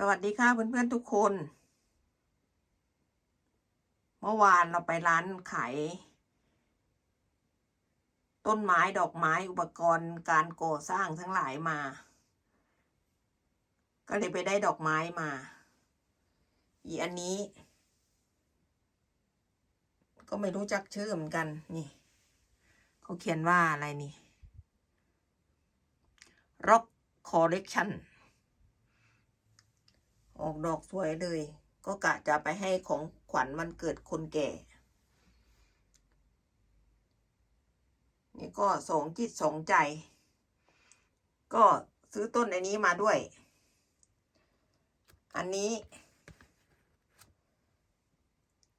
สวัสดีค่ะเพื่อนๆทุกคน เมื่อวานเราไปร้านขายต้นไม้ดอกไม้อุปกรณ์การก่อสร้างทั้งหลายมา ก็เลยไปได้ดอกไม้มา อีอันนี้ ก็ไม่รู้จักชื่อเหมือนกันนี่ เขาเขียนว่าอะไรนี่ Rock Collection ออกดอกสวยเลย ก็กะจะไปให้ของขวัญวันเกิดคนแก่ นี่ก็สองจิตสองใจ ก็ซื้อต้นอันนี้มาด้วย อันนี้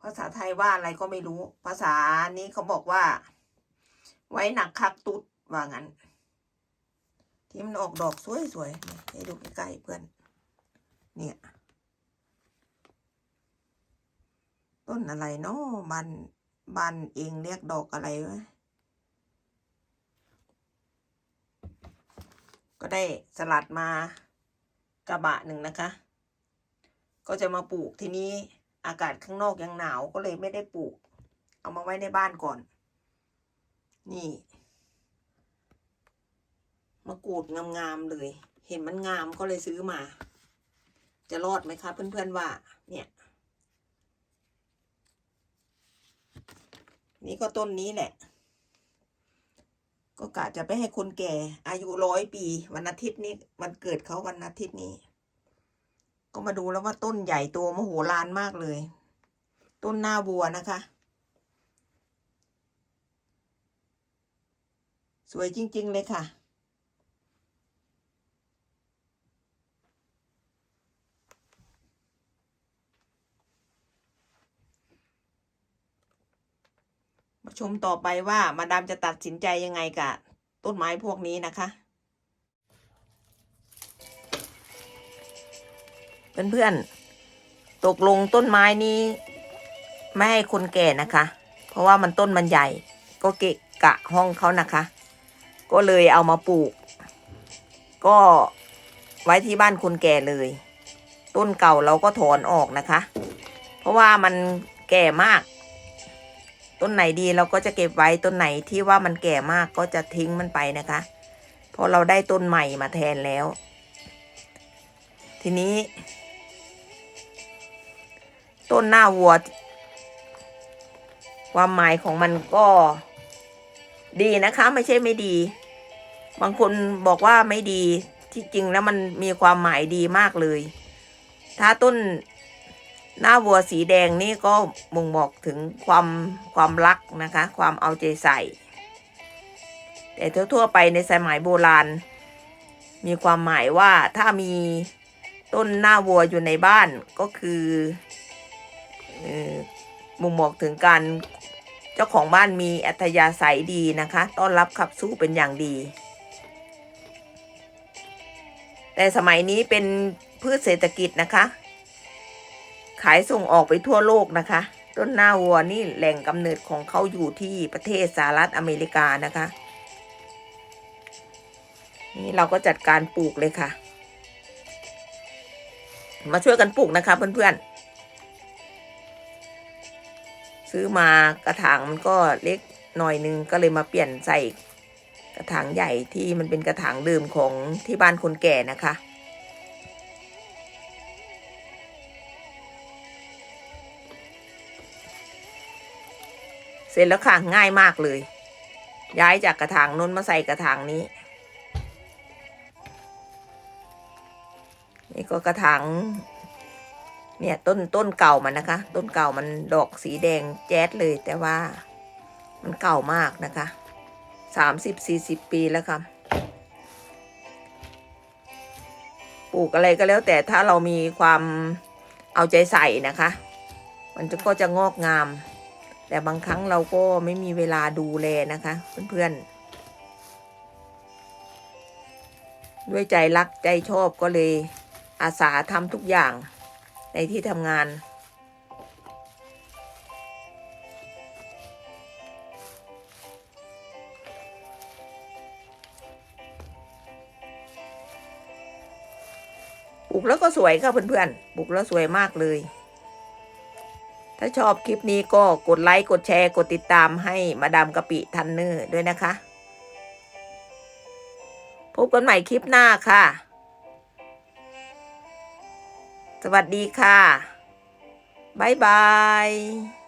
ภาษาไทยว่าอะไรก็ไม่รู้ ภาษานี้เขาบอกว่า ไว้หนักคักตุดว่างั้น ที่มันออกดอกสวยๆให้ดูใกล้ๆเพื่อน เนี่ย ต้ นอะไรเนาะบันบันเองเรียกดอกอะไรวะก็ได้สลัดมากระบะหนึ่งนะคะ ก็จะมาปลูกทีนี้อากาศข้างนอกยังหนาวก็เลยไม่ได้ปลูก เอามาไว้ในบ้านก่อน นี่ มะกรูดงามๆเลย เห็นมันงามก็เลยซื้อมา จะรอดไหมคะเพื่อนๆว่า เนี่ย นี่ก็ต้นนี้แหละ ก็กะจะไปให้คนแก่ อายุร้อยปี วันอาทิตย์นี้วันเกิดเขาวันอาทิตย์นี้ ก็มาดูแล้วว่าต้นใหญ่โตมโหฬารมากเลย ต้นหน้าบัวนะคะ สวยจริง ๆ เลยค่ะ ชมต่อไปว่ามาดามจะตัดสินใจยังไงกับต้นไม้พวกนี้นะคะ เพื่อนๆ ตกลงต้นไม้นี้ ไม่ให้คนแก่นะคะ เพราะว่ามันต้นมันใหญ่ ก็เกะกะห้องเขานะคะ ก็เลยเอามาปลูก ก็ไว้ที่บ้านคนแก่เลย ต้นเก่าเราก็ถอนออกนะคะ เพราะว่ามันแก่มาก ต้นไหนดีเราก็จะเก็บไว้ต้นไหนที่ว่ามันแก่มากก็จะทิ้งมันไปนะคะเพราะเราได้ต้นใหม่มาแทนแล้ว ทีนี้ ต้นหน้าวัว ความหมายของมันก็ดีนะคะ ไม่ใช่ไม่ดี บางคนบอกว่าไม่ดีที่จริงแล้วมันมีความหมายดีมากเลย ถ้าต้น หน้าวัวสีแดงนี่ก็บ่งบอกถึงความความรักนะคะ ความเอาใจใส่ แต่ทั่วๆไปในสมัยโบราณ มีความหมายว่าถ้ามีต้นหน้าวัวอยู่ในบ้านก็คือเอ่อบ่งบอกถึงการเจ้าของบ้านมีอัธยาศัยดีนะคะ ต้อนรับขับสู้เป็นอย่างดี แต่สมัยนี้เป็นพืชเศรษฐกิจนะคะ ขายส่งออกไปทั่วโลกนะคะ ต้นหน้าวัวนี่แหล่งกำเนิดของเขาอยู่ที่ประเทศสหรัฐอเมริกานะคะ นี่เราก็จัดการปลูกเลยค่ะ มาช่วยกันปลูกนะคะ เพื่อนๆ ซื้อมากระถางมันก็เล็กหน่อยนึงก็เลยมาเปลี่ยนใส่กระถางใหญ่ที่มันเป็นกระถางเดิมของที่บ้านคนแก่นะคะ เสร็จแล้วค่ะง่ายมากเลย ย้ายจากกระถางน้นมาใส่กระถางนี้ นี่ก็กระถางเนี่ยต้นต้นเก่ามันนะคะ ต้นเก่ามันดอกสีแดงแจ๊ดเลย แต่ว่ามันเก่ามากนะคะสามสิบสี่สิบปีแล้วค่ะปลูกอะไรก็แล้วแต่ถ้าเรามีความเอาใจใส่นะคะ มันก็จะงอกงาม แต่บางครั้งเราก็ไม่มีเวลาดูแลนะคะ เพื่อนๆ ด้วยใจรักใจชอบก็เลยอาสาทำทุกอย่างในที่ทำงาน ปลูกแล้วก็สวยค่ะเพื่อนๆ ปลูกแล้วสวยมากเลย ถ้าชอบคลิปนี้ก็กดไลค์ กดแชร์ กดติดตามให้มาดามกะปิทันเนอร์ด้วยนะคะ พบกันใหม่คลิปหน้าค่ะ สวัสดีค่ะ บ๊ายบาย